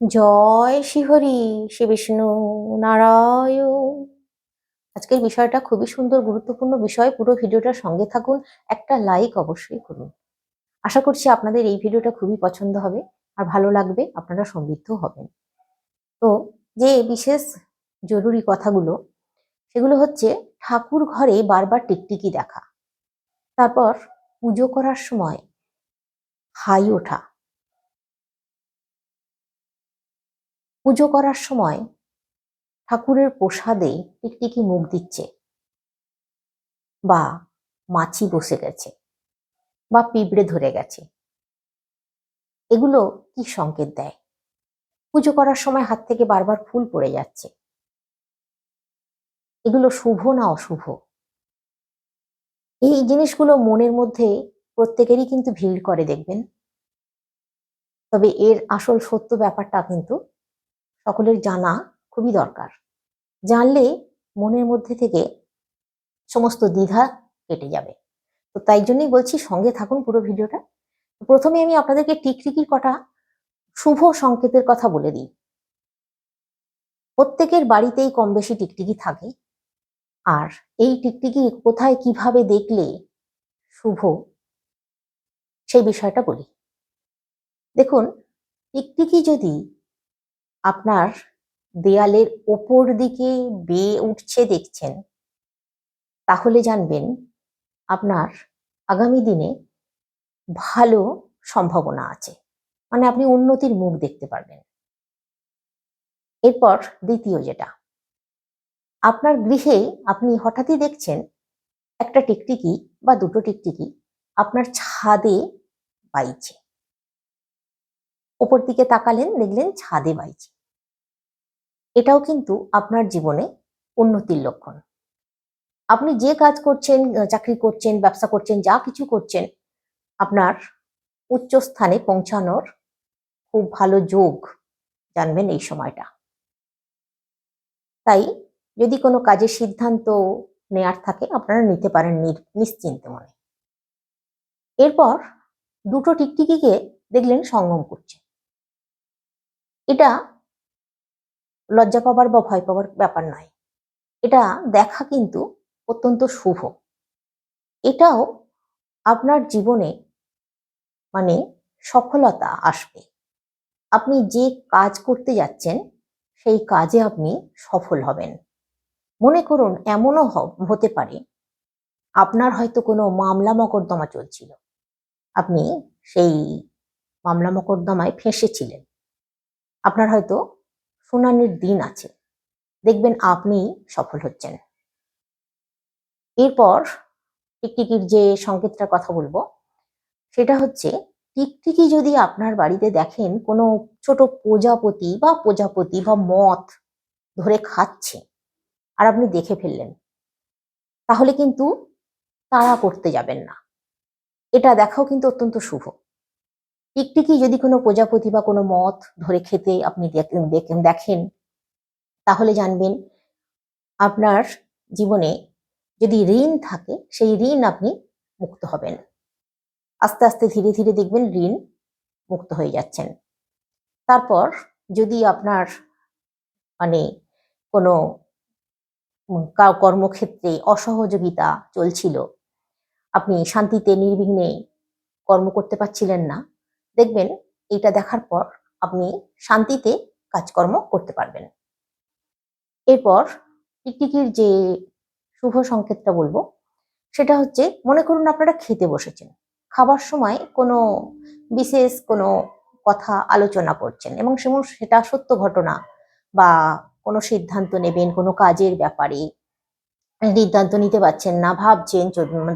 জয় শ্রীহরি শ্রী বিষ্ণু নারায়ণ। আজকের বিষয়টা খুবই সুন্দর, গুরুত্বপূর্ণ বিষয়। পুরো ভিডিওটার সঙ্গে থাকুন, একটা লাইক অবশ্যই করুন। আশা করছি আপনাদের এই ভিডিওটা খুবই পছন্দ হবে আর ভালো লাগবে, আপনারা সমৃদ্ধ হবেন। তো যে বিশেষ জরুরি কথাগুলো, সেগুলো হচ্ছে ঠাকুর ঘরে বারবার টিকটিকি দেখা, তারপর পুজো করার সময় হাই ওঠা পুজো করার সময় ঠাকুরের প্রসাদে টিকটিকি মুখ দিচ্ছে বা মাছি বসে গেছে বা পিঁপড়ে ধরে গেছে। এগুলো কি সংকেত দেয়? পুজো করার সময় হাত থেকে বারবার ফুল পড়ে যাচ্ছে। এগুলো শুভ না অশুভ? এই জিনিসগুলো মনের মধ্যে প্রত্যেকেরই কিন্তু ভিড় করে, দেখবেন। তবে এর আসল সত্য ব্যাপারটা কিন্তু সকলের জানা খুবই দরকার। জানলে মনের মধ্যে থেকে সমস্ত দ্বিধা কেটে যাবে। তো তাই জন্যই বলছি সঙ্গে থাকুন পুরো ভিডিওটা। প্রথমে আমি আপনাদেরকে টিকটিকির কটা শুভ সংকেতের কথা বলে দিই। প্রত্যেকের বাড়িতেই কম বেশি টিকটিকি থাকে। আর এই টিকটিকি কোথায় কীভাবে দেখলে শুভ, সেই বিষয়টা বলি। দেখুন, টিকটিকি যদি আপনার দেয়ালের ওপর দিকে বেয়ে উঠছে দেখছেন, তাহলে জানবেন আপনার আগামী দিনে ভালো সম্ভাবনা আছে। মানে আপনি উন্নতির মুখ দেখতে পারবেন। এরপর দ্বিতীয় যেটা, আপনার গৃহে আপনি হঠাৎই দেখছেন একটা টিকটিকি বা দুটো টিকটিকি আপনার ছাদে বাইছে। ওপর দিকে তাকালেন, দেখলেন ছাদে বাইছে এটাও কিন্তু আপনার জীবনে উন্নতির লক্ষণ। আপনি যে কাজ করছেন চাকরি করছেন, ব্যবসা করছেন, যা কিছু করছেন, আপনার উচ্চ স্থানে পৌঁছানোর খুব ভালো যোগ জানবেন এই সময়টা। তাই যদি কোনো কাজের সিদ্ধান্ত নেয়ার থাকে, আপনারা নিতে পারেন নিশ্চিন্ত মনে। এরপর দুটো টিকটিকিকে দেখলেন সঙ্গম করছে এটা লজ্জা পাবার বা ভয় পাবার ব্যাপার নয়। এটা দেখা কিন্তু অত্যন্ত শুভ। এটাও আপনার জীবনে মানে সফলতা আসবে। আপনি যে কাজ করতে যাচ্ছেন, সেই কাজে আপনি সফল হবেন। মনে করুন, এমনও হতে পারে আপনার হয়তো কোনো মামলা মকদ্দমা চলছিল। আপনি সেই মামলা মকদ্দমায় ফেঁসেছিলেন। আপনার হয়তো শুনানির দিন আছে। দেখবেন আপনি সফল হচ্ছেন। এরপর টিকটিকির যে সংকেতটার কথা বলব, সেটা হচ্ছে টিকটিকি যদি আপনার বাড়িতে দেখেন কোনো ছোট প্রজাপতি বা প্রজাপতি বা মথ ধরে খাচ্ছে আর আপনি দেখে ফেললেন, তাহলে কিন্তু তাড়া করতে যাবেন না। এটা দেখাও কিন্তু অত্যন্ত শুভ। টিকটিকি যদি কোনো প্রজাপতি বা কোনো মথ ধরে খেতে আপনি দেখেন তাহলে জানবেন আপনার জীবনে যদি ঋণ থাকে, সেই ঋণ আপনি মুক্ত হবেন। আস্তে আস্তে ধীরে ধীরে দেখবেন ঋণ মুক্ত হয়ে যাচ্ছেন। তারপর যদি আপনার মানে কোনো কর্মক্ষেত্রে অসহযোগিতা চলছিল, আপনি শান্তিতে, নির্বিঘ্নে কর্ম করতে পারছিলেন না দেখবেন এটা দেখার পর আপনি শান্তিতে কাজকর্ম করতে পারবেন। এরপর টিকটিকির যে শুভ সংকেতটা বলব, সেটা হচ্ছে মনে করুন আপনারা খেতে বসেছেন। খাবার সময় কোনো বিশেষ কোনো কথা আলোচনা করছেন এবং সেটা সত্য ঘটনা বা কোনো সিদ্ধান্ত নেবেন, কোনো কাজের ব্যাপারে সিদ্ধান্ত নিতে পারছেন না, ভাবছেন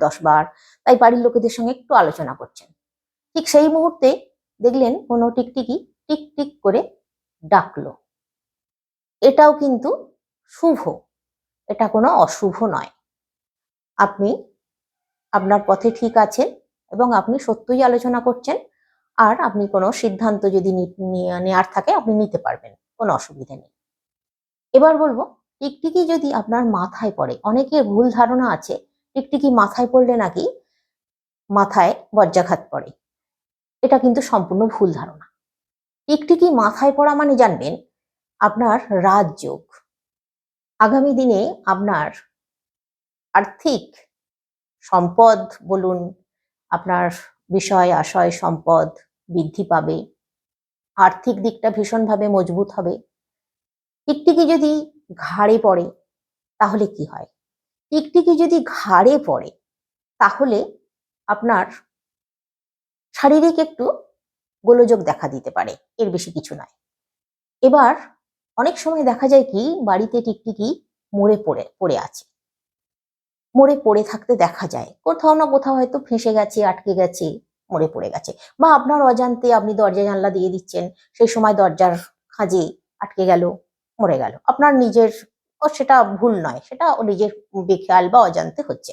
দশ বার, তাই বাড়ির লোকেদের সঙ্গে একটু আলোচনা করছেন। ঠিক সেই মুহূর্তে দেখলেন কোনো টিকটিকি টিক টিক করে ডাকলো। এটাও কিন্তু শুভ। এটা কোনো অশুভ নয়। আপনি আপনার পথে ঠিক আছেন এবং আপনি সত্যই আলোচনা করছেন আর আপনি কোনো সিদ্ধান্ত যদি নেওয়ার থাকে আপনি নিতে পারবেন, কোনো অসুবিধা নেই। এবার বলব, টিকটিকি যদি আপনার মাথায় পড়ে, অনেকের ভুল ধারণা আছে, টিকটিকি মাথায় পড়লে নাকি মাথায় বজ্রাঘাত পড়ে। এটা কিন্তু সম্পূর্ণ ভুল ধারণা। টিকটিকি মাথায় পড়া মানে জানবেন, আপনার রাজযোগ আগামী দিনে আপনার আর্থিক সম্পদ বলুন, আপনার বিষয়, আশয়, সম্পদ বৃদ্ধি পাবে, আর্থিক দিকটা ভীষণভাবে মজবুত হবে। টিকটিকি যদি ঘাড়ে পড়ে, তাহলে কি হয়? টিকটিকি যদি ঘাড়ে পড়ে, তাহলে আপনার শারীরিক একটু গোলযোগ দেখা দিতে পারে, এর বেশি কিছু নয়। এবার অনেক সময় দেখা যায় কি, বাড়িতে টিকটিকি মরে পড়ে পড়ে আছে। মরে পড়ে থাকতে দেখা যায়, কোথাও না কোথাও হয়তো ফেঁসে গেছে, আটকে গেছে, মরে পড়ে গেছে। বা আপনার অজান্তে আপনি দরজা জানলা দিয়ে দিচ্ছেন, সেই সময় দরজার খাঁজে আটকে গেল, মরে গেল। আপনার নিজের সেটা ভুল নয়, সেটা নিজের বেখেয়াল বা অজান্তে হচ্ছে।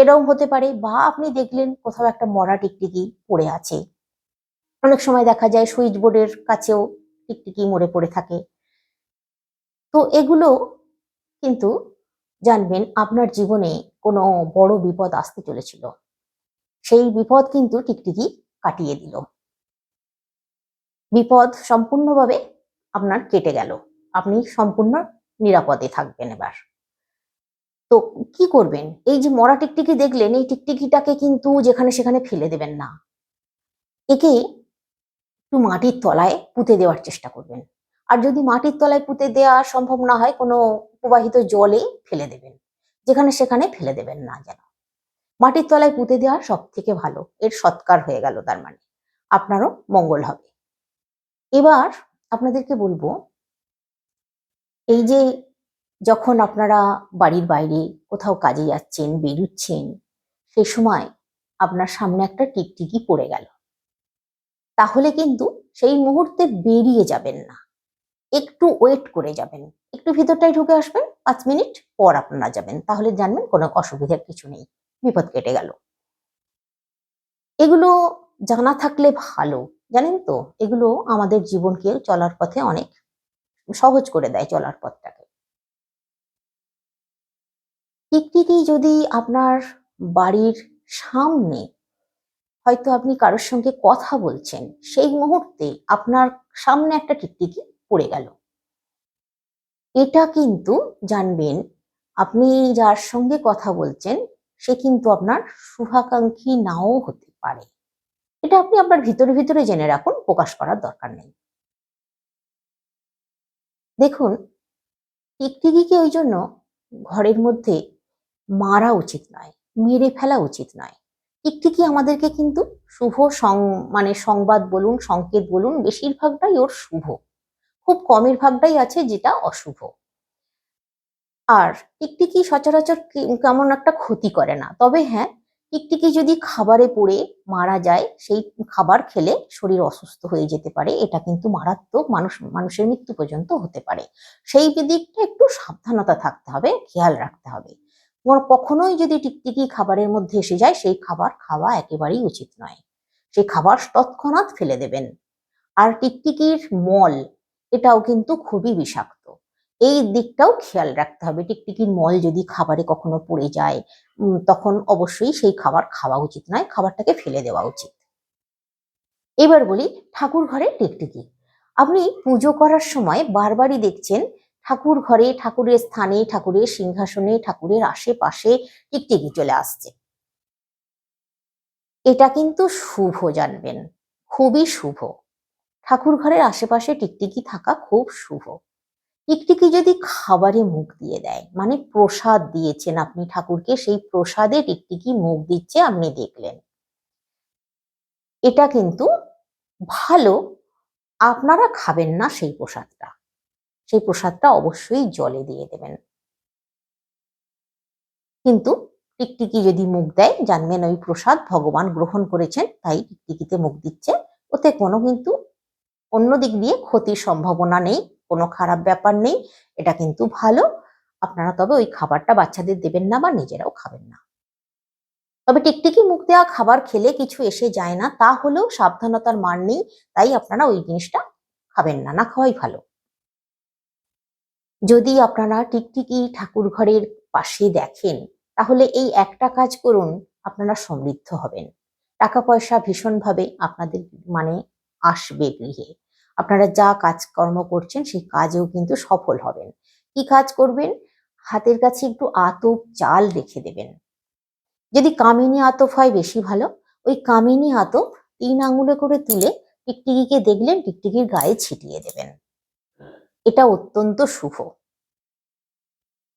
এরকম হতে পারে বা আপনি দেখলেন কোথাও একটা মরা টিকটিকি পড়ে আছে। অনেক সময় দেখা যায় সুইচ বোর্ডের কাছেও টিকটিকি মরে পড়ে থাকে। তো এগুলো কিন্তু জানবেন আপনার জীবনে কোনো বড় বিপদ আসতে চলেছিল। সেই বিপদ কিন্তু টিকটিকি কাটিয়ে দিল। বিপদ সম্পূর্ণভাবে আপনার কেটে গেল। আপনি সম্পূর্ণ নিরাপদে থাকবেন এবার। তো কি করবেন? এই যে মরা টিকটিকি দেখলেন, এই টিকটিকিটাকে কিন্তু যেখানে সেখানে ফেলে দেবেন না। একে একটু মাটির তলায় পুঁতে দেওয়ার চেষ্টা করবেন। আর যদি মাটির তলায় পুঁতে দেওয়া সম্ভব না হয়, কোনো প্রবাহিত জলে ফেলে দেবেন, যেখানে সেখানে ফেলে দেবেন না যেন। মাটির তলায় পুঁতে দেওয়া সব থেকে ভালো। এর সৎকার হয়ে গেল তার মানে। আপনারও মঙ্গল হবে। এবার আপনাদেরকে বলব, এই যে যখন আপনারা বাড়ির বাইরে কোথাও কাজে যাচ্ছেন, বেরুচ্ছেন, সে সময় আপনার সামনে একটা টিকটিকি পড়ে গেল। তাহলে কিন্তু সেই মুহূর্তে বেরিয়ে যাবেন না। একটু ওয়েট করে যাবেন। একটু ভিতরটায় ঢুকে আসবেন, পাঁচ মিনিট পর আপনারা যাবেন। তাহলে জানবেন কোনো অসুবিধার কিছু নেই। বিপদ কেটে গেল। এগুলো জানা থাকলে ভালো। জানেন তো? এগুলো আমাদের জীবনকে চলার পথে অনেক সহজ করে দেয় চলার পথটাকে। টিকটিকি যদি আপনার বাড়ির সামনে হয়তো আপনি কারোর সঙ্গে কথা বলছেন, সেই মুহূর্তে আপনার সামনে একটা টিকটিকি পড়ে গেল। এটা কিন্তু জানবেন, আপনি যার সঙ্গে কথা বলছেন, সে কিন্তু আপনার শুভাকাঙ্ক্ষী নাও হতে পারে। এটা আপনি আপনার ভিতরে ভিতরে জেনে রাখুন, প্রকাশ করার দরকার নেই। দেখুন, টিকটিকিকে ওই জন্য ঘরের মধ্যে মারা উচিত নয়, মেরে ফেলা উচিত নয়। টিকটিকি আমাদেরকে কিন্তু শুভ সং মানে সংবাদ বলুন, সংকেত বলুন, বেশিরভাগটাই ওর শুভ। খুব কমের ভাগটাই আছে যেটা অশুভ। আর টিকটিকি সচরাচর কেমন একটা ক্ষতি করে না। তবে হ্যাঁ টিকটিকি যদি খাবারে পড়ে মারা যায়, সেই খাবার খেলে শরীর অসুস্থ হয়ে যেতে পারে। এটা কিন্তু মারাত্মক মানুষ, মানুষের মৃত্যু পর্যন্ত হতে পারে। সেই দিকটা একটু সাবধানতা থাকতে হবে, খেয়াল রাখতে হবে। ওর কখনোই যদি টিকটিকি খাবারের মধ্যে এসে যায়, সেই খাবার খাওয়া একেবারেই উচিত নয়। সেই খাবার তৎক্ষণাৎ ফেলে দেবেন। আর টিকটিকির মল, এটাও কিন্তু খুবই বিষাক্ত। এই দিকটাও খেয়াল রাখতে হবে। টিকটিকির মল যদি খাবারে কখনো পড়ে যায় তখন অবশ্যই সেই খাবার খাওয়া উচিত নয়, খাবারটাকে ফেলে দেওয়া উচিত। এবার বলি ঠাকুর ঘরে টিকটিকি। আপনি পুজো করার সময় বারবারই দেখছেন ঠাকুর ঘরে, ঠাকুরের স্থানে, ঠাকুরের সিংহাসনে, ঠাকুরের আশেপাশে টিকটিকি চলে আসছে। এটা কিন্তু শুভ জানবেন, খুবই শুভ। ঠাকুর ঘরের আশেপাশে টিকটিকি থাকা খুব শুভ। টিকটিকি যদি খাবারে মুখ দিয়ে দেয় মানে প্রসাদ দিয়েছেন আপনি ঠাকুরকে, সেই প্রসাদে টিকটিকি মুখ দিচ্ছে, আপনি দেখলেন। এটা কিন্তু ভালো, আপনারা খাবেন না সেই প্রসাদটা। সেই প্রসাদটা অবশ্যই জলে দিয়ে দেবেন। কিন্তু টিকটিকি যদি মুখ দেয়, জানবেন ওই প্রসাদ ভগবান গ্রহণ করেছেন, তাই টিকটিকিতে মুখ দিচ্ছে। ওতে কোনো কিন্তু অন্য দিক দিয়ে ক্ষতির সম্ভাবনা নেই, কোনো খারাপ ব্যাপার নেই, এটা কিন্তু ভালো। আপনারা তবে ওই খাবারটা বাচ্চাদের দেবেন না বা নিজেরাও খাবেন না। তবে টিকটিকি মুখ দেওয়া খাবার খেলে কিছু এসে যায় না, তা হলেও সাবধানতার মান নেই, তাই আপনারা ওই জিনিসটা খাবেন না না খাওয়াই ভালো। যদি আপনারা টিকটিকি ঠাকুর ঘরের পাশে দেখেন, তাহলে এই একটা কাজ করুন, আপনারা সমৃদ্ধ হবেন। টাকা পয়সা ভীষণভাবে আপনাদের মানে আসবে গৃহে। আপনারা যা কাজকর্ম করছেন, সেই কাজেও কিন্তু সফল হবেন। কি কাজ করবেন? হাতের কাছে একটু আতপ চাল রেখে দেবেন। যদি কামিনী আতপ হয়, বেশি ভালো। ওই কামিনী আতপ তিন আঙুলে করে তুলে টিকটিকিকে দেখলেন, টিকটিকির গায়ে ছিটিয়ে দেবেন। এটা অত্যন্ত শুভ।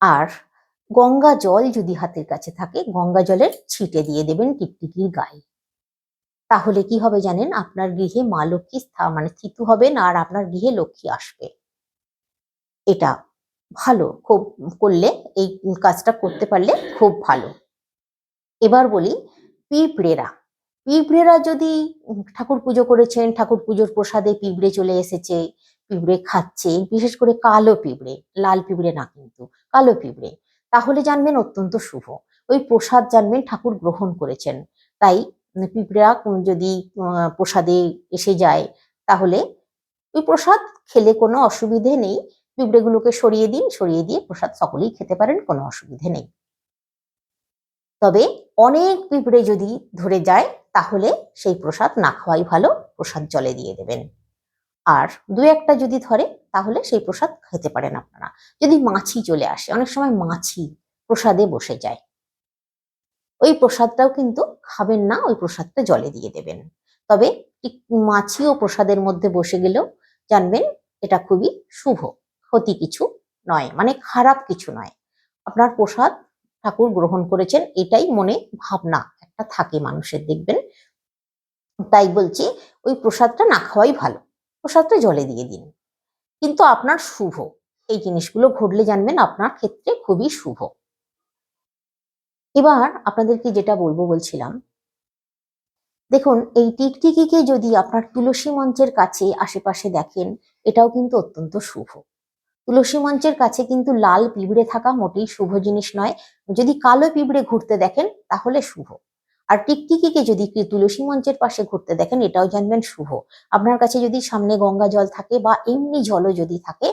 আর গঙ্গা জল যদি হাতের কাছে থাকে, গঙ্গা জলের ছিটে দিয়ে দেবেন টিকটিকির গায়ে। তাহলে কি হবে জানেন? আপনার গৃহে মা লক্ষ্মী মানে স্থিত হবেন আর আপনার গৃহে লক্ষ্মী আসবে। এটা ভালো, খুব করলে, এই কাজটা করতে পারলে খুব ভালো। এবার বলি পিঁপড়েরা। পিঁপড়েরা যদি ঠাকুর পুজো করেছেন, ঠাকুর পুজোর প্রসাদে পিঁপড়ে চলে এসেছে পিঁপড়ে খাচ্ছে, বিশেষ করে কালো পিঁপড়ে, লাল পিঁপড়ে না কিন্তু, কালো পিঁপড়ে। তাহলে জানবেন অত্যন্ত শুভ। ওই প্রসাদ জানবেন ঠাকুর গ্রহণ করেছেন। তাই পিঁপড়া যদি প্রসাদে এসে যায়, তাহলে ওই প্রসাদ খেলে কোনো অসুবিধে নেই। পিঁপড়েগুলোকে সরিয়ে দিন, সরিয়ে দিয়ে প্রসাদ সকলেই খেতে পারেন, কোনো অসুবিধে নেই। তবে অনেক পিঁপড়ে যদি ধরে যায়, তাহলে সেই প্রসাদ না খাওয়াই ভালো, প্রসাদ জলে দিয়ে দেবেন। আর দু একটা যদি ধরে, তাহলে সেই প্রসাদ খেতে পারেন আপনারা। যদি মাছি চলে আসে, অনেক সময় মাছি প্রসাদে বসে যায়। ওই প্রসাদটাও কিন্তু খাবেন না, ওই প্রসাদটা জলে দিয়ে দেবেন। তবে ঠিক ও প্রসাদের মধ্যে বসে গেলেও জানবেন এটা খুবই শুভ, ক্ষতি কিছু নয় মানে খারাপ কিছু নয়। আপনার প্রসাদ ঠাকুর গ্রহণ করেছেন, এটাই মনে ভাবনা একটা থাকে মানুষের, দেখবেন? তাই বলছি, ওই প্রসাদটা না খাওয়াই ভালো। প্রসাদটা জলে দিয়ে দিন। কিন্তু আপনার শুভ। এই জিনিসগুলো ঘটলে জানবেন আপনার ক্ষেত্রে খুবই শুভ। এবার আপনাদেরকে যেটা বলব বলছিলাম, দেখুন, এই টিকটিকিকে যদি আপনার তুলসী মঞ্চের কাছে আশেপাশে দেখেন, এটাও কিন্তু অত্যন্ত শুভ। তুলসী মঞ্চের কাছে কিন্তু লাল পিঁপড়ে থাকা মোটেই শুভ জিনিস নয়। যদি কালো পিঁপড়ে ঘুরতে দেখেন, তাহলে শুভ। আর টিকটিকিকে যদি তুলসী মঞ্চের পাশে ঘুরতে দেখেন, এটাও জানবেন শুভ। আপনার কাছে যদি সামনে গঙ্গা জল থাকে বা এমনি জলও যদি থাকে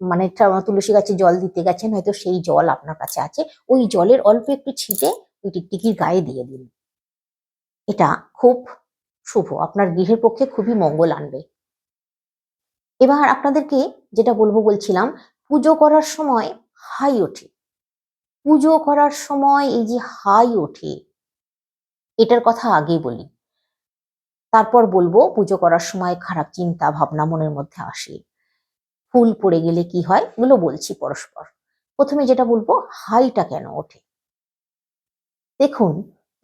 মানে তুলসী গাছে জল দিতে গেছেন, হয়তো সেই জল আপনার কাছে আছে, ওই জলের অল্প একটু ছিটে ওই টিকটিকির গায়ে দিয়ে দিন। এটা খুব শুভ, আপনার গৃহের পক্ষে খুবই মঙ্গল আনবে। এবার আপনাদেরকে যেটা বলব বলছিলাম, পুজো করার সময় হাই ওঠে। পুজো করার সময় এই যে হাই ওঠে এটার কথা আগে বলি। তারপর বলব, পুজো করার সময় খারাপ চিন্তা, ভাবনা মনের মধ্যে আসে। ফুল পড়ে গেলে কি হয়? এগুলো বলছি পরস্পর। প্রথমে যেটা বলব, হাইটা কেন ওঠে? দেখুন,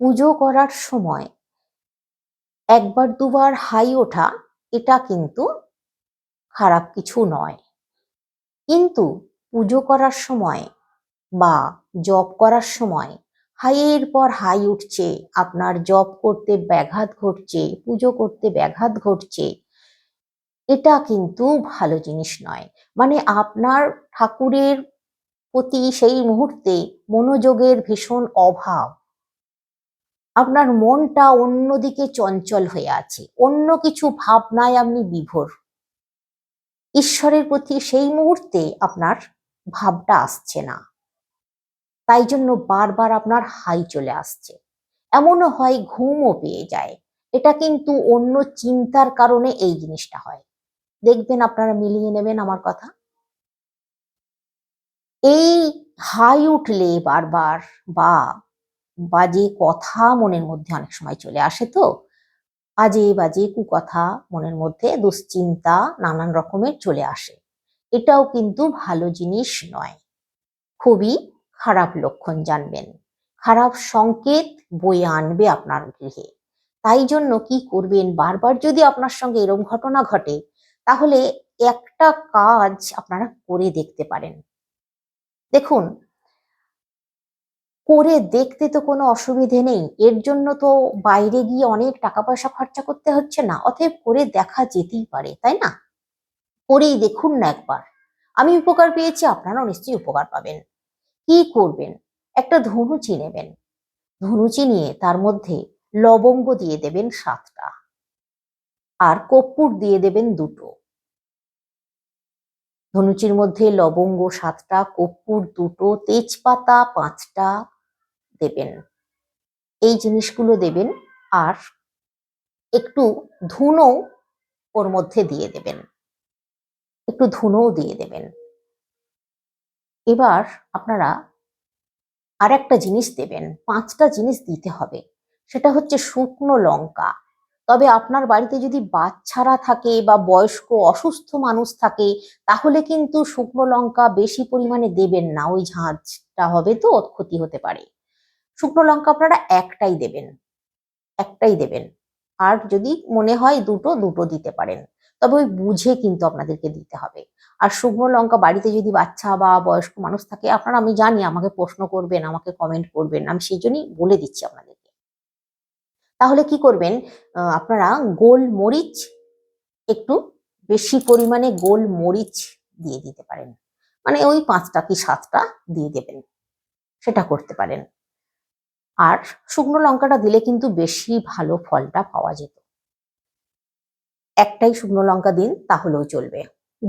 পুজো করার সময় একবার দুবার হাই ওঠা, এটা কিন্তু খারাপ কিছু নয়। কিন্তু পুজো করার সময় বা জপ করার সময় হাইয়ের পর হাই উঠছে, আপনার জপ করতে ব্যাঘাত ঘটছে, পুজো করতে ব্যাঘাত ঘটছে। এটা কিন্তু ভালো জিনিস নয়। মানে আপনার ঠাকুরের প্রতি সেই মুহূর্তে মনোযোগের ভীষণ অভাব। আপনার মনটা অন্যদিকে চঞ্চল হয়ে আছে। অন্য কিছু ভাবনায় আপনি বিভোর। ঈশ্বরের প্রতি সেই মুহূর্তে আপনার ভাবটা আসছে না। তাই জন্য বারবার আপনার হাই চলে আসছে। এমনও হয় ঘুমও পেয়ে যায়। এটা কিন্তু অন্য চিন্তার কারণে এই জিনিসটা হয়। দেখবেন আপনারা মিলিয়ে নেবেন আমার কথা। এই হাই উঠলে বারবার বা বাজে কথা মনের মধ্যে অনেক সময় চলে আসে তো। আজে বাজে কুকথা মনের মধ্যে দুশ্চিন্তা নানান রকমের চলে আসে। এটাও কিন্তু ভালো জিনিস নয়। খুবই খারাপ লক্ষণ জানবেন। খারাপ সংকেত বয়ে আনবে আপনার গৃহে। তাই জন্য কি করবেন? বারবার যদি আপনার সঙ্গে এরকম ঘটনা ঘটে, তাহলে একটা কাজ আপনারা করে দেখতে পারেন। দেখুন, করে দেখতে তো কোনো অসুবিধে নেই। এর জন্য তো বাইরে গিয়ে অনেক টাকা পয়সা খরচা করতে হচ্ছে না, অতএব করে দেখা যেতেই পারে, তাই না? করেই দেখুন না একবার। আমি উপকার পেয়েছি, আপনারাও নিশ্চয়ই উপকার পাবেন। কি করবেন? একটা ধনুচি নেবেন। ধনুচি নিয়ে তার মধ্যে লবঙ্গ দিয়ে দেবেন সাতটা। আর কর্পূর দিয়ে দেবেন দুটো। ধনুচির মধ্যে লবঙ্গ সাতটা, কর্পূর দুটো, তেজপাতা পাঁচটা দেবেন। এই জিনিসগুলো দেবেন আর একটু ধুনো ওর মধ্যে দিয়ে দেবেন। একটু ধুনোও দিয়ে দেবেন। এবার আপনারা আর একটা জিনিস দেবেন, পাঁচটা জিনিস দিতে হবে। সেটা হচ্ছে শুকনো লঙ্কা। তবে আপনার বাড়িতে যদি বাচ্চারা থাকে বা বয়স্ক অসুস্থ মানুষ থাকে, তাহলে কিন্তু শুকনো লঙ্কা বেশি পরিমাণে দেবেন না, ওই ঝাঁঝটা হবে তো ক্ষতি হতে পারে। শুকনো লঙ্কা আপনারা একটাই দেবেন একটাই দেবেন। আর যদি মনে হয় দুটো দুটো দিতে পারেন। তবে ওই বুঝে কিন্তু আপনাদেরকে দিতে হবে। আর শুকনো লঙ্কা বাড়িতে যদি বাচ্চা বা বয়স্ক মানুষ থাকে, আপনারা আমি জানি আমাকে প্রশ্ন করবেন, আমাকে কমেন্ট করবেন, আমি সেই জন্যই বলে দিচ্ছি আপনাদেরকে। তাহলে কি করবেন আপনারা গোল মরিচ একটু বেশি পরিমাণে গোল মরিচ দিয়ে দিতে পারেন। মানে ওই পাঁচটা কি সাতটা দিয়ে দেবেন, সেটা করতে পারেন। আর শুকনো লঙ্কাটা দিলে কিন্তু বেশি ভালো ফলটা পাওয়া যেত। একটাই শুকনো লঙ্কা দিন তাহলেও চলবে।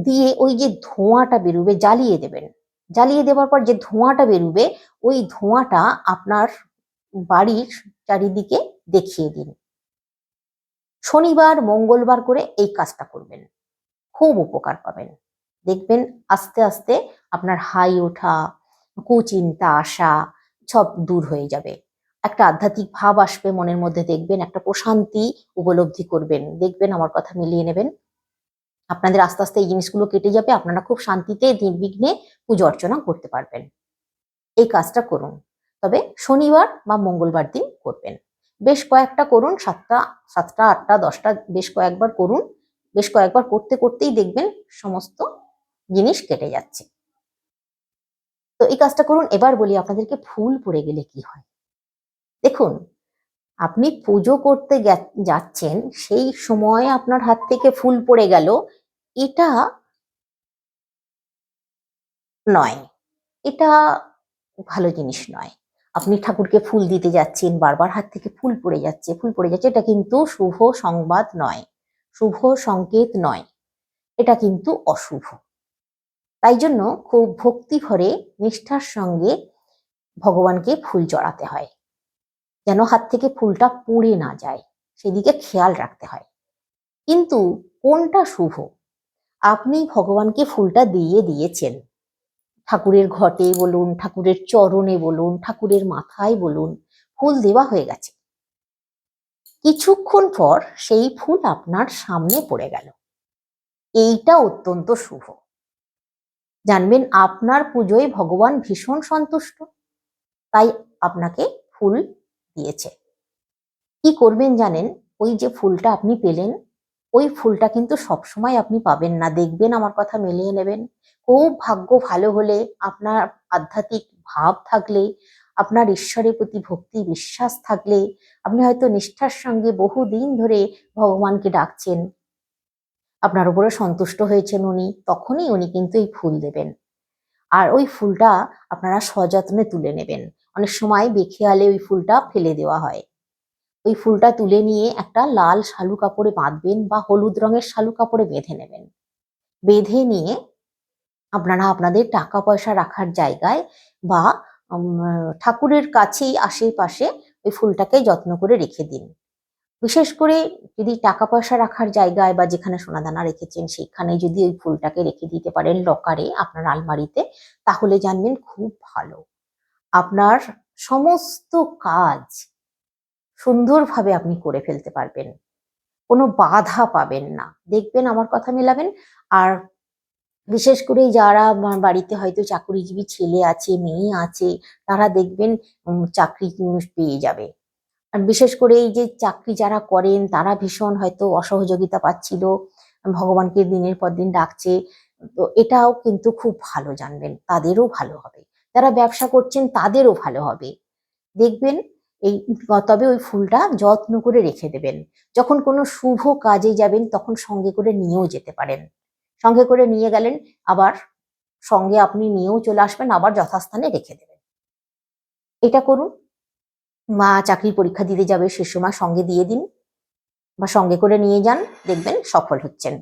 দিয়ে ওই যে ধোঁয়াটা বেরোবে, জ্বালিয়ে দেবেন। জ্বালিয়ে দেওয়ার পর যে ধোঁয়াটা বেরোবে, ওই ধোঁয়াটা আপনার বাড়ির চারিদিকে দেখিয়ে দিন। শনিবার, মঙ্গলবার করে এই কাজটা করবেন। খুব উপকার পাবেন। দেখবেন আস্তে আস্তে আপনার হাই ওঠা, কুচিন্তা আসা সব দূর হয়ে যাবে। একটা আধ্যাত্মিক ভাব আসবে মনের মধ্যে, দেখবেন একটা প্রশান্তি উপলব্ধি করবেন। দেখবেন আমার কথা মিলিয়ে নেবেন। আপনাদের আস্তে আস্তে এই জিনিসগুলো কেটে যাবে, আপনারা খুব শান্তিতে নির্বিঘ্নে পুজো অর্চনা করতে পারবেন। এই কাজটা করুন। তবে শনিবার বা মঙ্গলবার দিন করবেন। বেশ কয়েকটা করুন, সাতটা সাতটা, আটটা, দশটা, বেশ কয়েকবার করুন। বেশ কয়েকবার করতে করতেই দেখবেন সমস্ত জিনিস কেটে যাচ্ছে। তো এই কাজটা করুন। এবার বলি আপনাদেরকে ফুল পড়ে গেলে কি হয়? দেখুন, আপনি পুজো করতে যাচ্ছেন, সেই সময় আপনার হাত থেকে ফুল পড়ে গেল, এটা নয়। এটা ভালো জিনিস নয়। আপনি ঠাকুরকে ফুল দিতে যাচ্ছেন, বারবার হাত থেকে ফুল পড়ে যাচ্ছে, ফুল পড়ে যাচ্ছে, এটা কিন্তু শুভ সংবাদ নয়। শুভ সংকেত নয়। এটা কিন্তু অশুভ। তাই জন্য খুব ভক্তি ভরে নিষ্ঠার সঙ্গে ভগবানকে ফুল চড়াতে হয়। যেন হাত থেকে ফুলটা পুড়ে না যায়। সেদিকে খেয়াল রাখতে হয়। কিন্তু কোনটা শুভ? আপনি ভগবানকে ফুলটা দিয়ে দিয়েছেন। ঠাকুরের ঘটে বলুন, ঠাকুরের চরণে বলুন, ঠাকুরের মাথায় বলুন, ফুল দেওয়া হয়ে গেছে। কিছুক্ষণ পর সেই ফুল আপনার সামনে পড়ে গেল। এইটা অত্যন্ত শুভ। জানবেন আপনার পুজোয় ভগবান ভীষণ সন্তুষ্ট। তাই আপনাকে ফুল দিয়েছে। কি করবেন জানেন? ওই যে ফুলটা আপনি পেলেন, ওই ফুলটা কিন্তু সবসময় আপনি পাবেন না। দেখবেন আমার কথা মেলিয়ে নেবেন। খুব ভাগ্য ভালো হলে আপনার আধ্যাত্মিক ভাব থাকলে, আপনার ঈশ্বরের প্রতি ভক্তি বিশ্বাস থাকলে, আপনি হয়তো নিষ্ঠার সঙ্গে বহুদিন ধরে ভগবানকে ডাকছেন। আপনার উপরে সন্তুষ্ট হয়েছেন উনি, তখনই উনি কিন্তু এই ফুল দেবেন। আর ওই ফুলটা আপনারা সযত্নে তুলে নেবেন। অনেক সময় বেখেয়ালে ওই ফুলটা ফেলে দেওয়া হয়। ওই ফুলটা তুলে নিয়ে একটা লাল শালু কাপড়ে বাঁধবেন বা হলুদ রঙের শালু কাপড়ে বেঁধে নেবেন। বেঁধে নিয়ে আপনারা আপনাদের টাকা পয়সা রাখার জায়গায় বা ঠাকুরের কাছেই আশেপাশে ওই ফুলটাকে যত্ন করে রেখে দিন। বিশেষ করে যদি টাকা পয়সা রাখার জায়গায় বা যেখানে সোনাদানা রেখেছেন সেখানে যদি ওই ফুলটাকে রেখে দিতে পারেন লকারে আপনার আলমারিতে, তাহলে জানবেন খুব ভালো। আপনার সমস্ত কাজ সুন্দরভাবে আপনি করে ফেলতে পারবেন। কোনো বাধা পাবেন না। দেখবেন আমার কথা মেলাবেন। আর বিশেষ করে যারা বাড়িতে হয়তো চাকরিজীবী ছেলে আছে, মেয়ে আছে, তারা দেখবেন চাকরি পেয়ে যাবে। আর বিশেষ করে এই যে চাকরি যারা করেন, তারা ভীষণ হয়তো অসহযোগিতা পাচ্ছিল, ভগবানকে দিনের পর দিন ডাকছে। তো এটাও কিন্তু খুব ভালো জানবেন। তাদেরও ভালো হবে। যারা ব্যবসা করছেন তাদেরও ভালো হবে। দেখবেন এই তবে ওই ফুলটা যত্ন করে রেখে দেবেন। যখন কোনো শুভ কাজে যাবেন তখন সঙ্গে করে নিয়েও যেতে পারেন। সঙ্গে করে নিয়ে গেলেন, আবার সঙ্গে আপনি নিয়েও চলে আসবেন, আবার যথাস্থানে রেখে দেবেন। এটা করুন। মা চাকরির পরীক্ষা দিতে যাবে সে সময় সঙ্গে দিয়ে দিন। বা সঙ্গে করে নিয়ে যান, দেখবেন সফল হচ্ছেন।